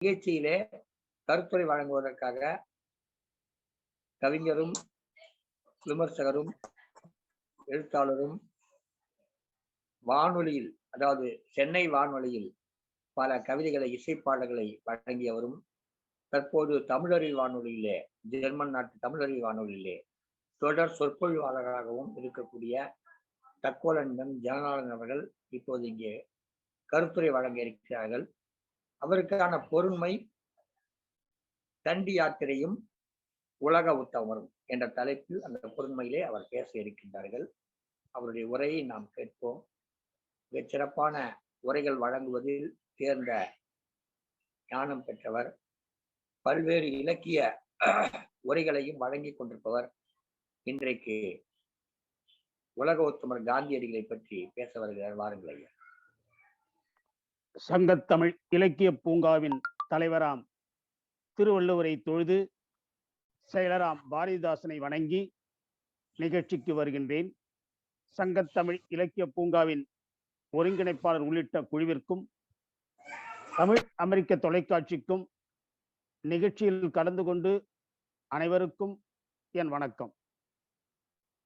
நிகழ்ச்சியிலே கருத்துரை வழங்குவதற்காக கவிஞரும் விமர்சகரும் எழுத்தாளரும் வானொலியில் அதாவது சென்னை வானொலியில் பல கவிதைகளை இசைப்பாடல்களை வழங்கியவரும் தற்போது தமிழறி வானொலியிலே ஜெர்மன் நாட்டு தமிழறி வானொலியிலே தொடர் சொற்பொழிவாளராகவும் இருக்கக்கூடிய தக்கோலன் ஜனநாதன் அவர்கள் இப்போது இங்கே கருத்துரை வழங்க இருக்கிறார்கள். அவருக்கான பொருண்மை தண்டி யாத்திரையும் உலக உத்தமரும் என்ற தலைப்பில் அந்த பொருண்மையிலே அவர் பேச இருக்கின்றார்கள். அவருடைய உரையை நாம் கேட்போம். மிகச் சிறப்பான உரைகள் வழங்குவதில் தேர்ந்த ஞானம் பெற்றவர் பல்வேறு இலக்கிய உரைகளையும் வழங்கி கொண்டிருப்பவர் இன்றைக்கு உலக உத்தமர் காந்தியடிகளை பற்றி பேச வருகிறார். வாருங்கள் ஐயா. சங்கத்தமிழ் இலக்கிய பூங்காவின் தலைவராம் திருவள்ளுவரை தொழுது செயலராம் பாரதிதாசனை வணங்கி நிகழ்ச்சிக்கு வருகின்றேன். சங்கத்தமிழ் இலக்கிய பூங்காவின் ஒருங்கிணைப்பாளர் உள்ளிட்ட குழுவிற்கும் தமிழ் அமெரிக்க தொலைக்காட்சிக்கும் நிகழ்ச்சியில் கலந்து கொண்டு அனைவருக்கும் என் வணக்கம்.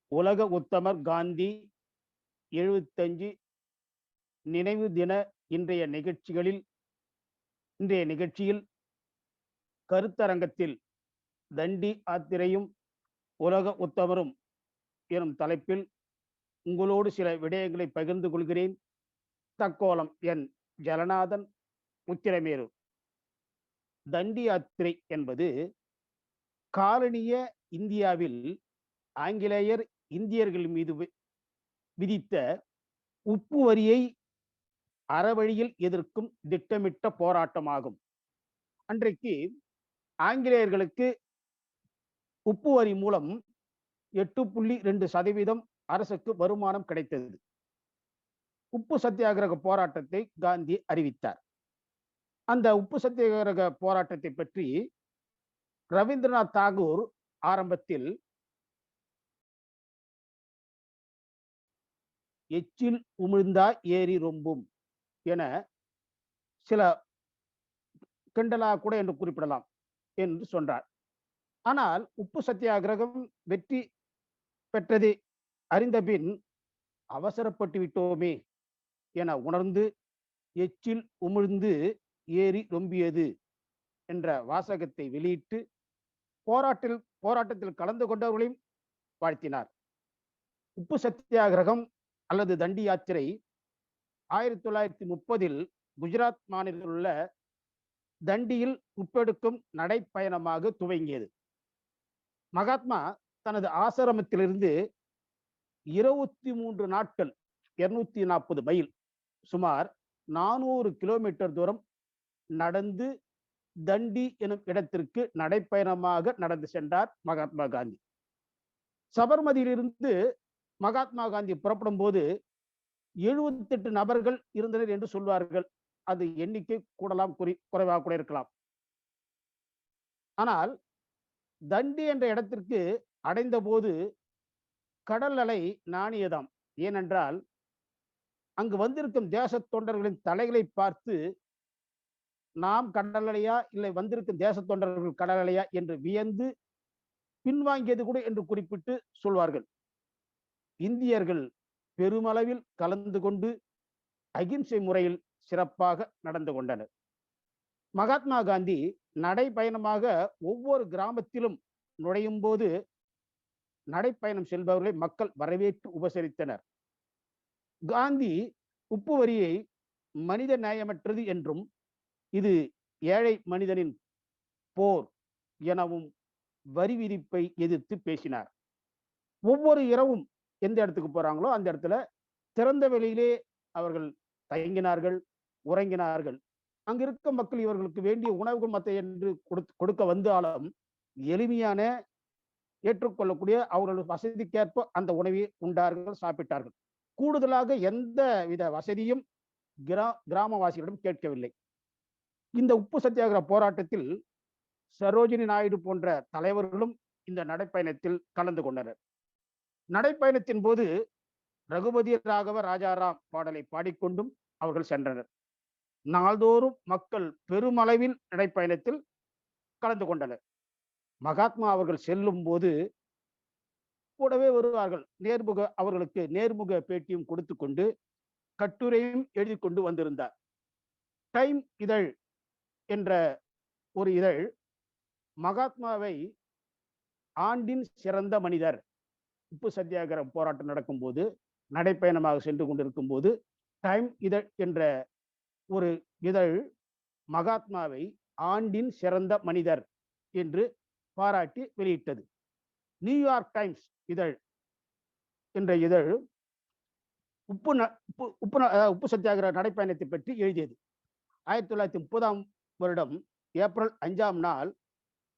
உலக உத்தமர் காந்தி எழுபத்தஞ்சு நினைவு தின இன்றைய நிகழ்ச்சிகளில் இன்றைய நிகழ்ச்சியில் கருத்தரங்கத்தில் தண்டி ஆத்திரையும் உலக உத்தமரும் எனும் தலைப்பில் உங்களோடு சில விடயங்களை பகிர்ந்து கொள்கிறேன். தக்கோலம் என். ஜலநாதன் முத்திரமேரு. தண்டி யாத்திரை என்பது காலனிய இந்தியாவில் ஆங்கிலேயர் இந்தியர்கள் மீது விதித்த உப்பு வரியை அறவழியில் எதிர்க்கும் திட்டமிட்ட போராட்டமாகும். அன்றைக்கு ஆங்கிலேயர்களுக்கு உப்பு வரி மூலம் எட்டு புள்ளி ரெண்டு சதவீதம் அரசுக்கு வருமானம் கிடைத்தது. உப்பு சத்தியாகிரக போராட்டத்தை காந்தி அறிவித்தார். அந்த உப்பு சத்தியாகிரக போராட்டத்தை பற்றி ரவீந்திரநாத் தாகூர் ஆரம்பத்தில் எச்சில் உமிழ்ந்தா ஏறி ரொம்பும். என சில கிண்டலா கூட என்று குறிப்பிடலாம் என்று சொன்னார். ஆனால் உப்பு சத்தியாகிரகம் வெற்றி பெற்றதை அறிந்த பின் அவசரப்பட்டு விட்டோமே என உணர்ந்து எச்சில் உமிழ்ந்து ஏறி ரொம்பியது என்ற வாசகத்தை வெளியிட்டு போராட்டில் போராட்டத்தில் கலந்து கொண்டவர்களையும் வாழ்த்தினார். உப்பு சத்தியாகிரகம் அல்லது தண்டி யாத்திரை ஆயிரத்தி தொள்ளாயிரத்தி முப்பதில் குஜராத் மாநிலத்தில் உள்ள தண்டியில் உப்பெடுக்கும் நடைப்பயணமாக துவங்கியது. மகாத்மா தனது ஆசிரமத்திலிருந்து இருபத்தி மூன்று நாட்கள் இருநூத்தி நாற்பது மைல் சுமார் நானூறு கிலோமீட்டர் தூரம் நடந்து தண்டி எனும் இடத்திற்கு நடைப்பயணமாக நடந்து சென்றார் மகாத்மா காந்தி. சபர்மதியிலிருந்து மகாத்மா காந்தி புறப்படும் போது எழுபத்தி எட்டு நபர்கள் இருந்தனர் என்று சொல்வார்கள். அது எண்ணிக்கை கூடலாம் குறி குறைவாக கூட இருக்கலாம். ஆனால் தண்டி என்ற இடத்திற்கு அடைந்த போது கடல் அலை நாணியதாம். ஏனென்றால் அங்கு வந்திருக்கும் தேச தொண்டர்களின் தலைகளை பார்த்து நாம் கடலலையா இல்லை வந்திருக்கும் தேச தொண்டர்கள் கடல் அலையா? என்று வியந்து பின்வாங்கியது கூட என்று குறிப்பிட்டு சொல்வார்கள். இந்தியர்கள் பெருமளவில் கலந்து கொண்டு அகிம்சை முறையில் சிறப்பாக நடந்து கொண்டனர். மகாத்மா காந்தி நடைப்பயணமாக ஒவ்வொரு கிராமத்திலும் நுழையும் போது நடைப்பயணம் செல்பவர்களை மக்கள் வரவேற்று உபசரித்தனர். காந்தி உப்பு வரியை மனித நியாயமற்றது என்றும் இது ஏழை மனிதனின் போர் எனவும் வரி விதிப்பை எதிர்த்து பேசினார். ஒவ்வொரு இரவும் எந்த இடத்துக்கு போறாங்களோ அந்த இடத்துல திறந்த வெளியிலே அவர்கள் தயங்கினார்கள் உறங்கினார்கள். அங்க இருக்க மக்கள் இவர்களுக்கு வேண்டிய உணவுகள் மத்த என்று கொடுக்க வந்தாலும் எளிமையான ஏற்றுக்கொள்ளக்கூடிய அவர்கள் வசதிக்கேற்ப அந்த உணவை உண்டார்கள் சாப்பிட்டார்கள். கூடுதலாக எந்த வித வசதியும் கிரா கிராமவாசிகளிடம் கேட்கவில்லை. இந்த உப்பு சத்தியாகிரக போராட்டத்தில் சரோஜினி நாயுடு போன்ற தலைவர்களும் இந்த நடைப்பயணத்தில் கலந்து கொண்டனர். நடைப்பயணத்தின் போது ரகுபதி ராகவ ராஜாராம் பாடலை பாடிக்கொண்டும் அவர்கள் சென்றனர். நாள்தோறும் மக்கள் பெருமளவில் நடைப்பயணத்தில் கலந்து கொண்டனர். மகாத்மா அவர்கள் செல்லும் போது கூடவே வருவார்கள். நேர்முக அவர்களுக்கு நேர்முக பேட்டியும் கொடுத்து கொண்டு கட்டுரையும் எழுதி கொண்டு வந்திருந்தார். டைம் இதழ் என்ற ஒரு இதழ் மகாத்மாவை ஆண்டின் சிறந்த மனிதர் உப்பு சத்தியாகிரக போராட்டம் நடக்கும்போது நடைப்பயணமாக சென்று கொண்டிருக்கும் போது டைம் இதழ் என்ற ஒரு இதழ் மகாத்மாவை ஆண்டின் சிறந்த மனிதர் என்று பாராட்டி வெளியிட்டது. நியூயார்க் டைம்ஸ் இதழ் என்ற இதழ் உப்பு ந- உப்பு உப்பு ந- உப்பு சத்தியாகிரக நடைப்பயணத்தை பற்றி எழுதியது. ஆயிரத்தி தொள்ளாயிரத்தி முப்பதாம் வருடம் ஏப்ரல் அஞ்சாம் நாள்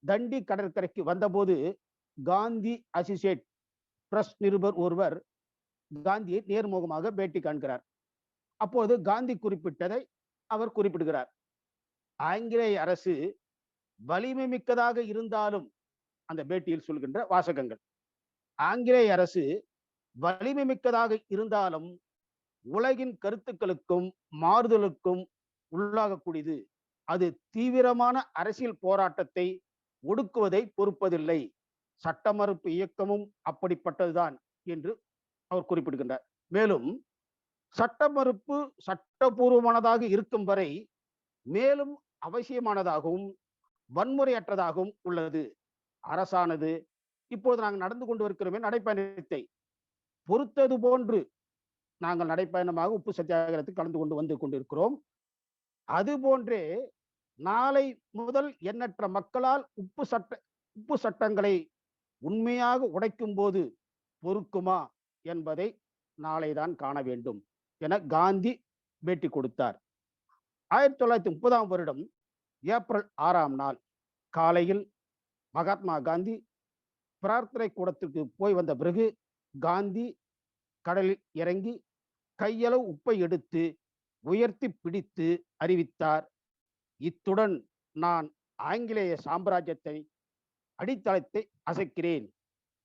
தண்டி கடற்கரைக்கு வந்தபோது காந்தி அசிசேட் பிரஸ் நிருபர் ஒருவர் காந்தியை நேர்முகமாக பேட்டி காண்கிறார். அப்போது காந்தி குறிப்பிட்டதை அவர் குறிப்பிடுகிறார். ஆங்கிலேய அரசு வலிமை மிக்கதாக இருந்தாலும் அந்த பேட்டியில் சொல்கின்ற வாசகங்கள் ஆங்கிலேய அரசு வலிமை மிக்கதாக இருந்தாலும் உலகின் கருத்துக்களுக்கும் மாறுதலுக்கும் உள்ளாகக்கூடியது. அது தீவிரமான அரசியல் போராட்டத்தை ஒடுக்குவதை பொறுப்பதில்லை. சட்ட மறுப்பு இயக்கமும் அப்படிப்பட்டதுதான் என்று அவர் குறிப்பிடுகின்றார். மேலும் சட்ட மறுப்பு சட்டபூர்வமானதாக இருக்கும் வரை மேலும் அவசியமானதாகவும் வன்முறையற்றதாகவும் உள்ளது. அரசானது இப்போது நாங்கள் நடந்து கொண்டு இருக்கிறோமே நடைப்பயணத்தை பொறுத்தது போன்று நாங்கள் நடைப்பயணமாக உப்பு சத்தியாகிரகத்தில் கலந்து கொண்டு வந்து கொண்டிருக்கிறோம். அது போன்றே நாளை முதல் எண்ணற்ற மக்களால் உப்பு சட்ட உப்பு சட்டங்களை உண்மையாக உடைக்கும் போது பொறுக்குமா என்பதை நாளைதான் காண வேண்டும் என காந்தி பேட்டி கொடுத்தார். ஆயிரத்தி தொள்ளாயிரத்தி முப்பதாம் வருடம் ஏப்ரல் ஆறாம் நாள் காலையில் மகாத்மா காந்தி பிரார்த்தனை கூடத்திற்கு போய் வந்த பிறகு காந்தி கடலில் இறங்கி கையளவு உப்பை எடுத்து உயர்த்தி பிடித்து அறிவித்தார். இத்துடன் நான் ஆங்கிலேய சாம்ராஜ்யத்தை அடித்தளத்தை அசைக்கிறேன்.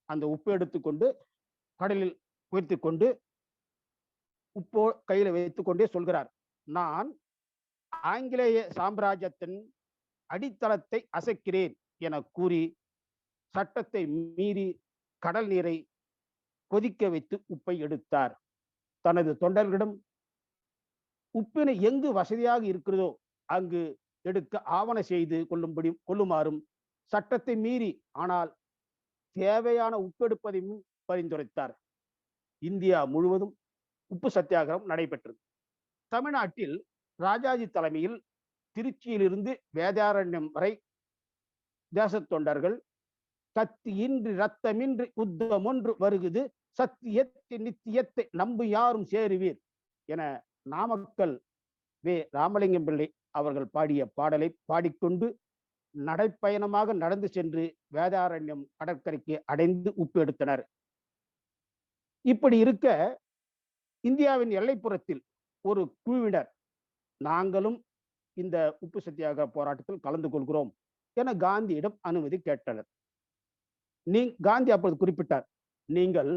அந்த உப்பு எடுத்துக்கொண்டு கடலில் உயர்த்தி கொண்டு உப்போ கையில வைத்துக் கொண்டே சொல்கிறார். நான் ஆங்கிலேய சாம்ராஜ்யத்தின் அடித்தளத்தை அசைக்கிறேன் என கூறி சட்டத்தை மீறி கடல் நீரை கொதிக்க வைத்து உப்பை எடுத்தார். தனது தொண்டர்களிடம் உப்பினை எங்கு வசதியாக இருக்கிறதோ அங்கு எடுக்க ஆவண செய்து கொள்ளும்படி கொள்ளுமாறும் சட்டத்தை மீறி ஆனால் தேவையான உப்பெடுப்பதையும் பரிந்துரைத்தார். இந்தியா முழுவதும் உப்பு சத்தியாகிரகம் நடைபெற்றது. தமிழ்நாட்டில் ராஜாஜி தலைமையில் திருச்சியிலிருந்து வேதாரண்யம் வரை தேசத் தொண்டர்கள் கத்தியின்றி ரத்தமின்றி உத்தம் ஒன்று வருகுது. சத்தியத்தை நித்தியத்தை நம்பு யாரும் சேருவீர் என நாமக்கல் வே. ராமலிங்கம் பிள்ளை அவர்கள் பாடிய பாடலை பாடிக்கொண்டு நடைப்பயணமாக நடந்து சென்று வேதாரண்யம் கடற்கரைக்கு அடைந்து உப்பு எடுத்தனர். இப்படி இருக்க இந்தியாவின் எல்லைப்புறத்தில் ஒரு குழுவினர் நாங்களும் இந்த உப்பு சத்தியாகிரக போராட்டத்தில் கலந்து கொள்கிறோம் என காந்தியிடம் அனுமதி கேட்டனர். நீ காந்தி அப்பொழுது குறிப்பிட்டார் நீங்கள்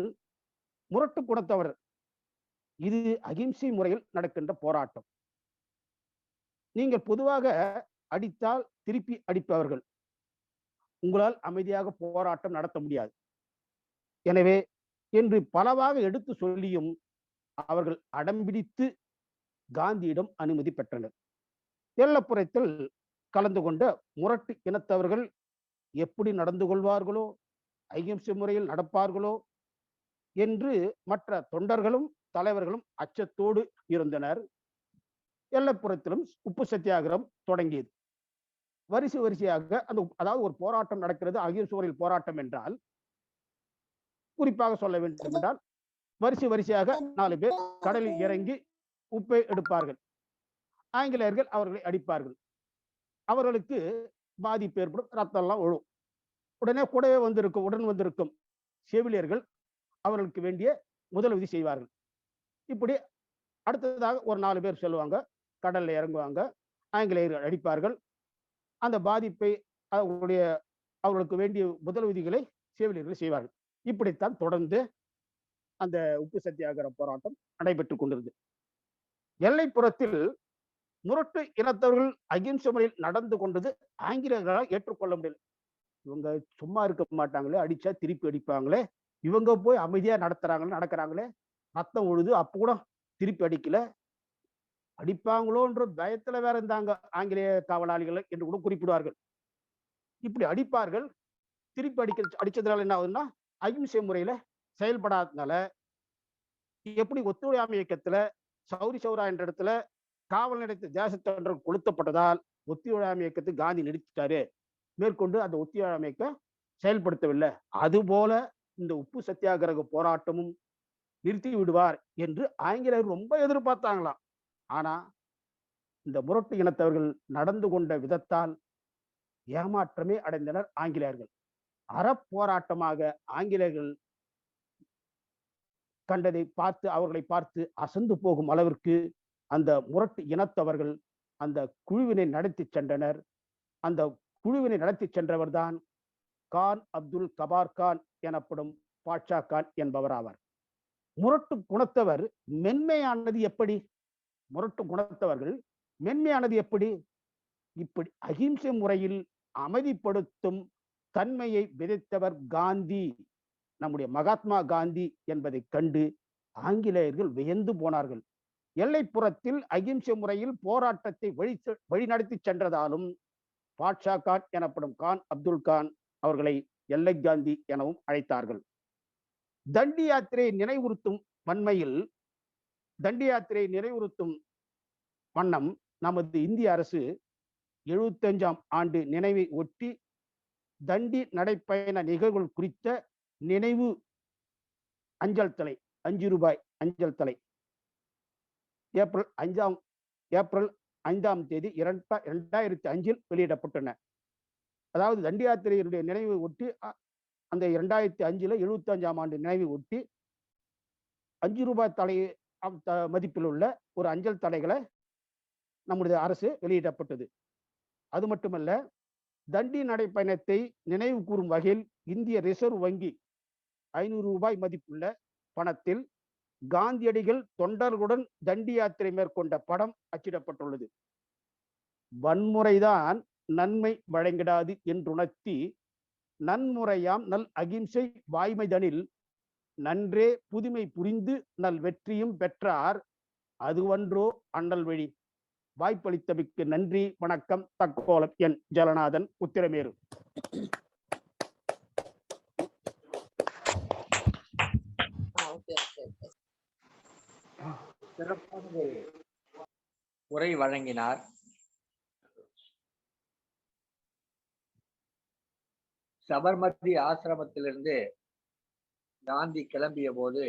முரட்டு குணத்தவர். இது அகிம்சை முறையில் நடக்கின்ற போராட்டம். நீங்கள் பொதுவாக அடித்தால் திருப்பி அடிப்பவர்கள். உங்களால் அமைதியாக போராட்டம் நடத்த முடியாது. எனவே என்று பலவாக எடுத்து சொல்லியும் அவர்கள் அடம்பிடித்து காந்தியிடம் அனுமதி பெற்றனர். எல்லப்புறத்தில் கலந்து கொண்ட முரட்டு இனத்தவர்கள் எப்படி நடந்து கொள்வார்களோ அகிம்சை முறையில் நடப்பார்களோ என்று மற்ற தொண்டர்களும் தலைவர்களும் அச்சத்தோடு இருந்தனர். எல்லப்புறத்திலும் உப்பு சத்தியாகிரகம் தொடங்கியது. வரிசை வரிசையாக அந்த அதாவது ஒரு போராட்டம் நடக்கிறது அகிம்சை முறையில் போராட்டம் என்றால் குறிப்பாக சொல்ல வேண்டும் என்றால் வரிசை வரிசையாக நாலு பேர் கடலில் இறங்கி உப்பை எடுப்பார்கள். ஆங்கிலேயர்கள் அவர்களை அடிப்பார்கள். அவர்களுக்கு பாதிப்பு ஏற்படும் ரத்தம் எல்லாம் விழும் உடனே கூடவே வந்திருக்கும் உடன் வந்திருக்கும் செவிலியர்கள் அவர்களுக்கு வேண்டிய முதலுதவி செய்வார்கள். இப்படி அடுத்ததாக ஒரு நாலு பேர் செல்வாங்க கடல்ல இறங்குவாங்க ஆங்கிலேயர்கள் அடிப்பார்கள். அந்த பாதிப்பை அவர்களுடைய அவர்களுக்கு வேண்டிய முதல் விதிகளை சேவலியர்கள் செய்வார்கள். இப்படித்தான் தொடர்ந்து அந்த உப்பு சத்தியாகிரக போராட்டம் நடைபெற்றுக் கொண்டிருந்தது. எல்லைப்புறத்தில் முரட்டு இனத்தவர்கள் அகிம்சை முறையில் நடந்து கொண்டது ஆங்கிலேயர்களால் ஏற்றுக்கொள்ள முடியல. இவங்க சும்மா இருக்க மாட்டாங்களே அடிச்சா திருப்பி அடிப்பாங்களே இவங்க போய் அமைதியா நடத்துறாங்களே நடக்கிறாங்களே ரத்தம் உழுது அப்போ கூட திருப்பி அடிக்கல அடிப்பாங்களோன்ற பயத்துல வேற இருந்தாங்க ஆங்கிலேய காவலாளிகள் என்று கூட குறிப்பிடுவார்கள். இப்படி அடிப்பார்கள் திருப்பி அடிக்க அடிச்சதுனால என்ன ஆகுதுன்னா அகிம்சை முறையில செயல்படாததுனால எப்படி ஒத்துழையாமை இயக்கத்துல சௌரி சௌரா என்ற இடத்துல காவல் நிலையத்து தேசத்தொண்டர் கொளுத்தப்பட்டதால் ஒத்துழையாமை இயக்கத்தை காந்தி நிறுத்திட்டாரு. மேற்கொண்டு அந்த ஒத்துழையாமை இயக்கம் செயல்படுத்தவில்லை. அதுபோல இந்த உப்பு சத்தியாகிரக போராட்டமும் நிறுத்தி விடுவார் என்று ஆங்கிலேயர் ரொம்ப எதிர்பார்த்தாங்களாம். ஆனா இந்த முரட்டு இனத்தவர்கள் நடந்து கொண்ட விதத்தால் ஏமாற்றமே அடைந்தனர் ஆங்கிலேயர்கள். அறப்போராட்டமாக ஆங்கிலேயர்கள் கண்டதை பார்த்து அவர்களை பார்த்து அசந்து போகும் அளவிற்கு அந்த முரட்டு இனத்தவர்கள் அந்த குழுவினை நடத்தி சென்றனர். அந்த குழுவினை நடத்தி சென்றவர்தான் கான் அப்துல் கபார் கான் எனப்படும் பாட்ஷா கான் என்பவர் ஆவார் முரட்டு குணத்தவர் மென்மையானது எப்படி? முரட்டு குணத்தவர்கள் மென்மையானது எப்படி? இப்படி அகிம்சை முறையில் அமைதிப்படுத்தும் தன்மையை விதைத்தவர் காந்தி. நம்முடைய மகாத்மா காந்தி என்பதை கண்டு ஆங்கிலேயர்கள் வியந்து போனார்கள். எல்லைப்புறத்தில் அகிம்சை முறையில் போராட்டத்தை வழி வழிநடத்தி சென்றதாலும் பாட்ஷா கான் எனப்படும் கான் அப்துல் கான் அவர்களை எல்லை காந்தி எனவும் அழைத்தார்கள். தண்டி யாத்திரையை நினைவுறுத்தும் வன்மையில் தண்டி யாத்திரையை நினைவுறுத்தும் வண்ணம் நமது இந்திய அரசு எழுபத்தஞ்சாம் ஆண்டு நினைவை ஒட்டி தண்டி நடைப்பயண நிகழ்வுகள் குறித்த நினைவு அஞ்சல் தலை அஞ்சு ரூபாய் அஞ்சல் தலை. ஏப்ரல் அஞ்சாம் ஏப்ரல் ஐந்தாம் தேதி இரண்டா இரண்டாயிரத்தி அஞ்சில் வெளியிடப்பட்டன. அதாவது தண்டி யாத்திரையினுடைய நினைவை ஒட்டி அ- அந்த இரண்டாயிரத்தி அஞ்சில் எழுபத்தஞ்சாம் ஆண்டு நினைவை ஒட்டி அஞ்சு ரூபாய் தலை மதிப்பில் உள்ள ஒரு அஞ்சல் தலைகளை நம்முடைய அரசு வெளியிடப்பட்டது. அது மட்டுமல்ல தண்டி நடைப்பயணத்தை நினைவு கூறும் வகையில் இந்திய ரிசர்வ் வங்கி ஐநூறு ரூபாய் மதிப்புள்ள பணத்தில் காந்தியடிகள் தொண்டர்களுடன் தண்டி யாத்திரை மேற்கொண்ட படம் அச்சிடப்பட்டுள்ளது. வன்முறைதான் நன்மை வழங்கிடாது என்றுணர்த்தி நன்முறையாம் நல் அகிம்சை வாய்மைதனில் நன்றே புதுமை புரிந்து நல் வெற்றியும் பெற்றார். அதுவன்றோ அண்ணல் வழி. வாய்ப்பளித்தமைக்கு நன்றி வணக்கம். தக்கோலம் என் ஜலநாதன் உத்திரமேரு. உரை வழங்கினார். சபர்மதி ஆசிரமத்திலிருந்து காந்தி கிளம்பிய போது